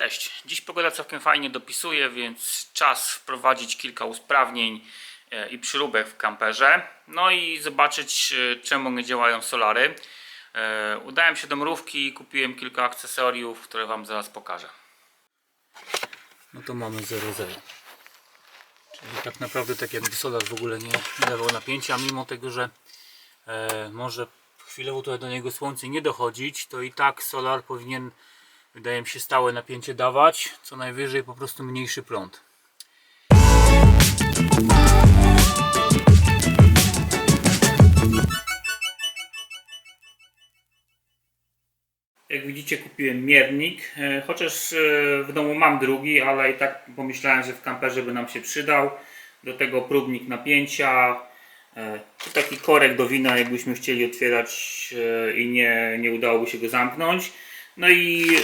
Cześć. Dziś pogoda całkiem fajnie dopisuje, więc czas wprowadzić kilka usprawnień e, i przyróbek w kamperze. No i zobaczyć e, czemu nie działają solary. E, Udałem się do mrówki i kupiłem kilka akcesoriów, które Wam zaraz pokażę. No to mamy 0,0. Czyli tak naprawdę tak jakby solar w ogóle nie, dawał napięcia, mimo tego, że może chwilowo tutaj do niego słońce nie dochodzić, to i tak solar powinien wydaje mi się stałe napięcie dawać, co najwyżej po prostu mniejszy prąd. Jak widzicie kupiłem miernik, e, chociaż e, w domu mam drugi, ale i tak pomyślałem, że w kamperze by nam się przydał. Do tego próbnik napięcia, e, taki korek do wina, jakbyśmy chcieli otwierać i nie, nie udałoby się go zamknąć. No i e,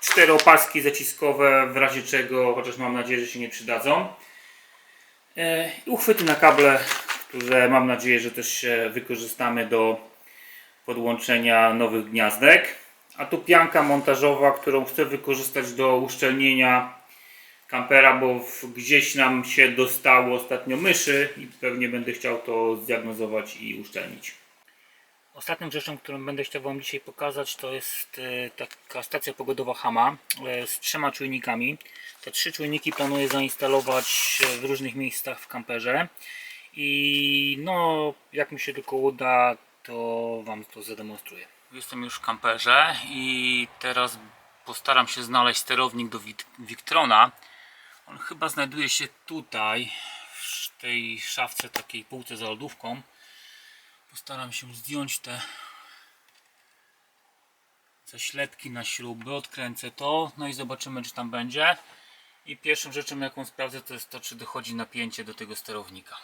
cztery opaski zaciskowe, w razie czego, chociaż mam nadzieję, że się nie przydadzą. E, Uchwyty na kable, które mam nadzieję, że też wykorzystamy do podłączenia nowych gniazdek. A tu pianka montażowa, którą chcę wykorzystać do uszczelnienia kampera, bo gdzieś nam się dostało ostatnio myszy i pewnie będę chciał to zdiagnozować i uszczelnić. Ostatnią rzeczą, którą będę chciał Wam dzisiaj pokazać, to jest e, taka stacja pogodowa Hama e, z trzema czujnikami. Te trzy czujniki planuję zainstalować e, w różnych miejscach w kamperze. I no, jak mi się tylko uda, to Wam to zademonstruję. Jestem już w kamperze i teraz postaram się znaleźć sterownik do Victrona. On chyba znajduje się tutaj, w tej szafce, takiej półce za lodówką. Postaram się zdjąć te zaślepki na śruby, odkręcę to, no i zobaczymy czy tam będzie. I pierwszą rzeczą jaką sprawdzę to jest to czy dochodzi napięcie do tego sterownika.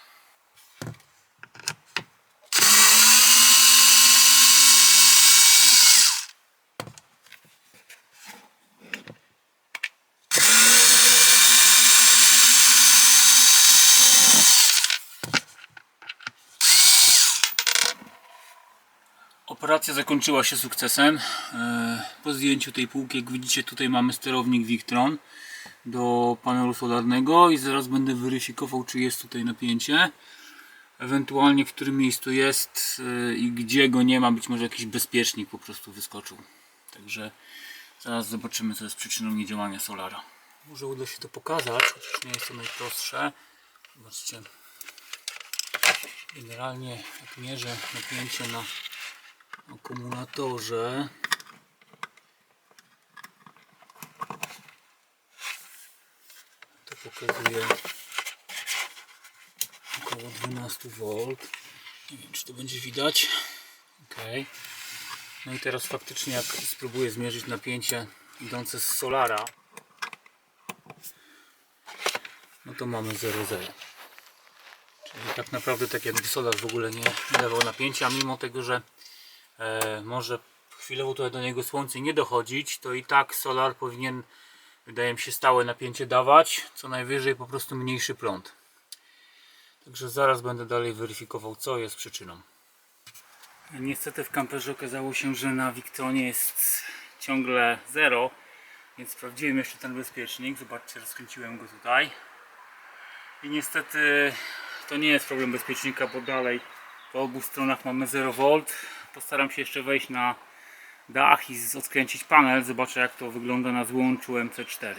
Operacja zakończyła się sukcesem. E, Po zdjęciu tej półki, jak widzicie, tutaj mamy sterownik Victron do panelu solarnego i zaraz będę weryfikował, czy jest tutaj napięcie. Ewentualnie w którym miejscu jest e, i gdzie go nie ma, być może jakiś bezpiecznik po prostu wyskoczył. Także zaraz zobaczymy, co jest przyczyną niedziałania solara. Może uda się to pokazać, chociaż nie jest to najprostsze. Zobaczcie. Generalnie jak mierzę napięcie na akumulatorze. To pokazuje około 12 V nie wiem czy to będzie widać. Ok no i teraz faktycznie jak spróbuję zmierzyć napięcie idące z solara no to mamy 0,0 czyli tak naprawdę tak jakby solar w ogóle nie, dawał napięcia mimo tego, że e, może chwilowo tutaj do niego słońce nie dochodzić, to i tak solar powinien, wydaje mi się, stałe napięcie dawać, co najwyżej po prostu mniejszy prąd. Także zaraz będę dalej weryfikował, co jest przyczyną. Niestety w kamperze okazało się, że na Victronie jest ciągle zero, więc sprawdziłem jeszcze ten bezpiecznik. Zobaczcie, rozkręciłem go tutaj. I niestety to nie jest problem bezpiecznika, bo dalej po obu stronach mamy 0 V. Postaram się jeszcze wejść na dach i odkręcić panel. Zobaczę jak to wygląda na złączu MC4.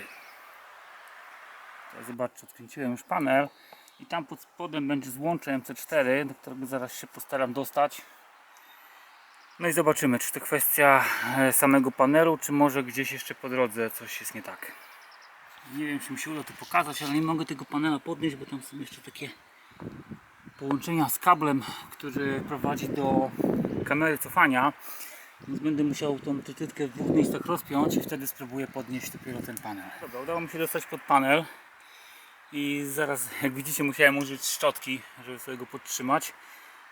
Teraz zobaczcie, odkręciłem już panel i tam pod spodem będzie złącze MC4, do którego zaraz się postaram dostać. No i zobaczymy, czy to kwestia e, samego panelu, czy może gdzieś jeszcze po drodze coś jest nie tak. Nie wiem, czy mi się uda to pokazać, ale nie mogę tego panela podnieść, bo tam są jeszcze takie połączenia z kablem, który prowadzi do kamery cofania. Więc będę musiał tą przytytkę w dwóch miejscach rozpiąć i wtedy spróbuję podnieść dopiero ten panel. Dobra, udało mi się dostać pod panel i zaraz, jak widzicie, musiałem użyć szczotki, żeby sobie go podtrzymać.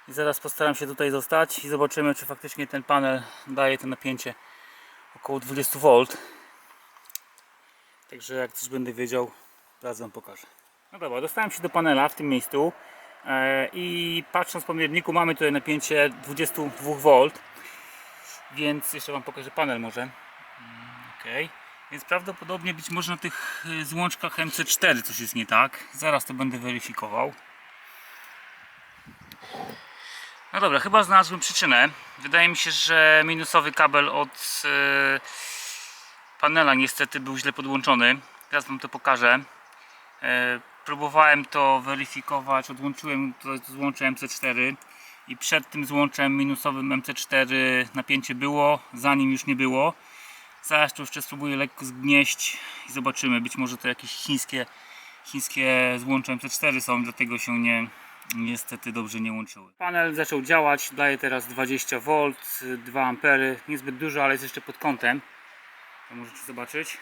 I zaraz postaram się tutaj zostać i zobaczymy, czy faktycznie ten panel daje to napięcie około 20 V. Także jak coś będę wiedział, zaraz Wam pokażę. No dobra, dostałem się do panela w tym miejscu i patrząc po mierniku mamy tutaj napięcie 22 V więc jeszcze Wam pokażę panel może Mm, ok Więc prawdopodobnie być może na tych y, złączkach MC4 coś jest nie tak. Zaraz to będę weryfikował. No dobra, chyba znalazłem przyczynę. Wydaje mi się, że minusowy kabel od y, panela niestety był źle podłączony. Teraz wam to pokażę. Próbowałem to weryfikować, odłączyłem to złącze MC4 i przed tym złączem minusowym MC4 napięcie było, za nim już nie było. Zaraz to jeszcze spróbuję lekko zgnieść i zobaczymy. Być może to jakieś chińskie, chińskie złącze MC4 są, dlatego się nie, niestety dobrze nie łączyły. Panel zaczął działać, daje teraz 20V, 2 A, niezbyt dużo, ale jest jeszcze pod kątem. To możecie zobaczyć.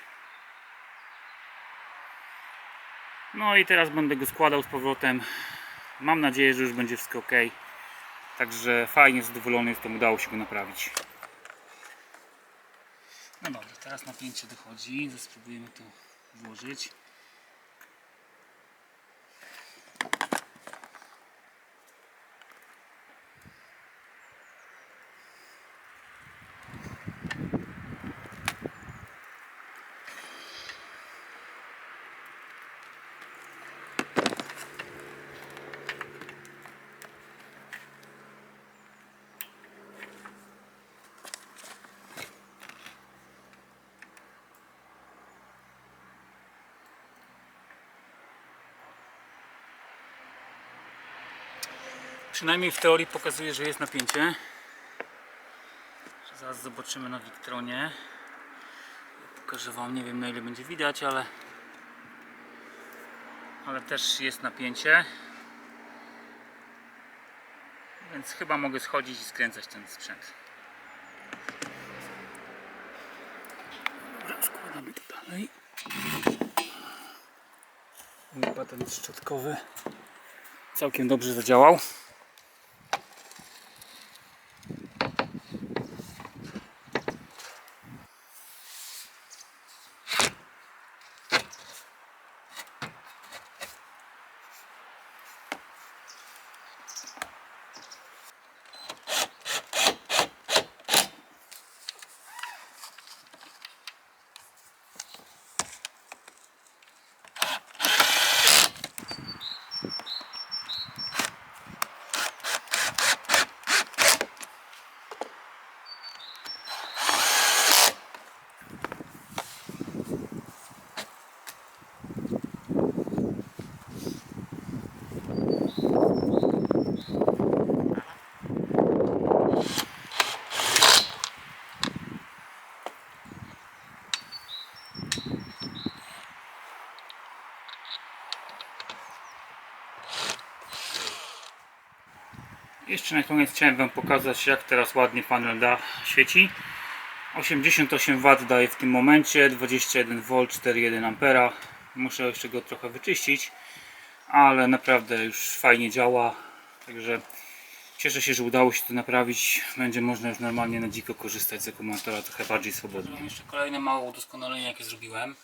No i teraz będę go składał z powrotem. Mam nadzieję, że już będzie wszystko ok. Także fajnie zadowolony jestem, udało się go naprawić. No dobra, teraz napięcie dochodzi. Spróbujemy to włożyć. Przynajmniej w teorii pokazuje, że jest napięcie. Zaraz zobaczymy na Wiktronie. Pokażę Wam, nie wiem na ile będzie widać, ale ale też jest napięcie. Więc chyba mogę schodzić i skręcać ten sprzęt. Dobra, składamy to dalej. Mój patent szczotkowy całkiem dobrze zadziałał. Jeszcze na koniec chciałem Wam pokazać jak teraz ładnie panel da świeci. 88 W daje w tym momencie 21 V 4,1 Ampera. Muszę jeszcze go trochę wyczyścić ale naprawdę już fajnie działa. Także cieszę się, że udało się to naprawić. Będzie można już normalnie na dziko korzystać z akumulatora trochę bardziej swobodnie. Mam jeszcze kolejne małe udoskonalenie jakie zrobiłem.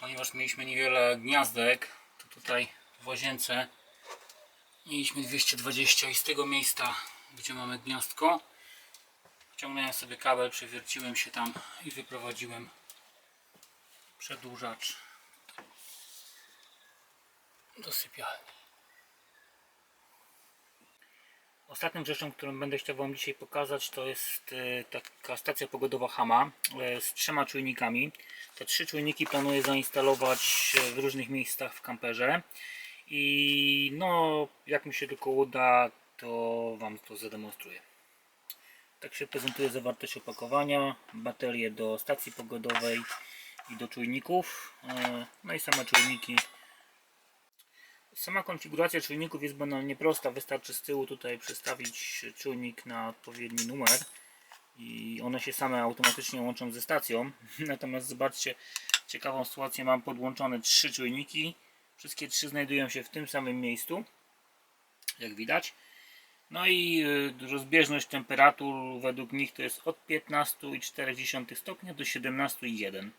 Ponieważ mieliśmy niewiele gniazdek to tutaj w łazience Mieliśmy 220 i z tego miejsca, gdzie mamy gniazdko, wciągnąłem sobie kabel, przewierciłem się tam i wyprowadziłem przedłużacz do sypialni. Ostatnią rzeczą, którą będę chciał Wam dzisiaj pokazać, to jest e, taka stacja pogodowa Hama e, z trzema czujnikami. Te trzy czujniki planuję zainstalować w różnych miejscach w kamperze. I no, jak mi się tylko uda, to Wam to zademonstruję. Tak się prezentuje zawartość opakowania, baterie do stacji pogodowej i do czujników. E, No i same czujniki. Sama konfiguracja czujników jest banalnie prosta. Wystarczy z tyłu tutaj przestawić czujnik na odpowiedni numer i one się same automatycznie łączą ze stacją. Natomiast zobaczcie, ciekawą sytuację mam podłączone trzy czujniki. Wszystkie trzy znajdują się w tym samym miejscu, jak widać. No i y, rozbieżność temperatur według nich to jest od 15,4 stopnia do 17,1.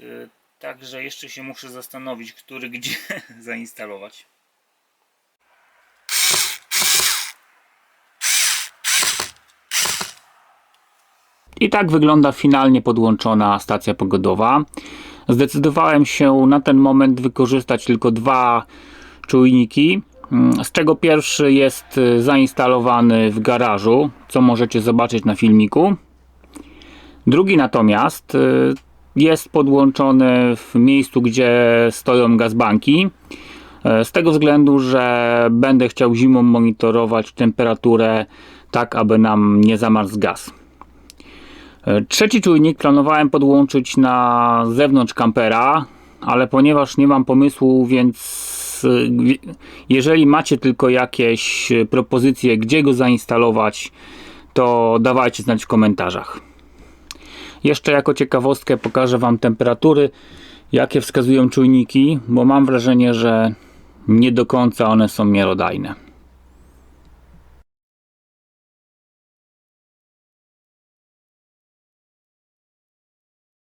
Y, Także jeszcze się muszę zastanowić, który gdzie zainstalować. I tak wygląda finalnie podłączona stacja pogodowa. Zdecydowałem się na ten moment wykorzystać tylko dwa czujniki, mm, z czego pierwszy jest y, zainstalowany w garażu, co możecie zobaczyć na filmiku. Drugi natomiast y, jest podłączony w miejscu, gdzie stoją gazbanki. E, Z tego względu, że będę chciał zimą monitorować temperaturę tak, aby nam nie zamarzł gaz. E, Trzeci czujnik planowałem podłączyć na zewnątrz kampera, ale ponieważ nie mam pomysłu, więc wi- jeżeli macie tylko jakieś y, propozycje, gdzie go zainstalować, to dawajcie znać w komentarzach. Jeszcze jako ciekawostkę pokażę Wam temperatury, jakie wskazują czujniki, bo mam wrażenie, że nie do końca one są miarodajne.